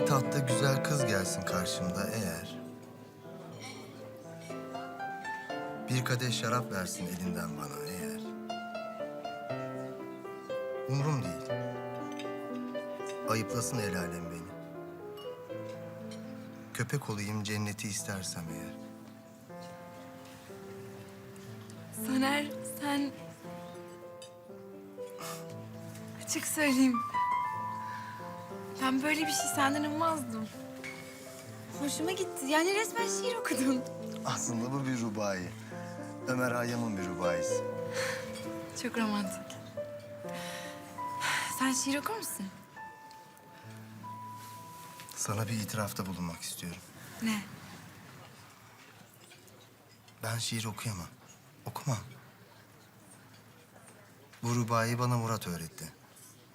Bir tahta güzel kız gelsin karşımda eğer. Bir kadeh şarap versin elinden bana eğer. Umrum değil. Ayıplasın el alem beni. Köpek olayım cenneti istersem eğer. Soner sen... Açık söyleyeyim. Ben böyle bir şey senden ummazdım. Hoşuma gitti. Yani resmen şiir okudun. Aslında bu bir rubai. Ömer Hayyam'ın bir rubaisi. Çok romantik. Sen şiir okur musun? Sana bir itirafta bulunmak istiyorum. Ne? Ben şiir okuyamam. Okumam. Bu rubayı bana Murat öğretti.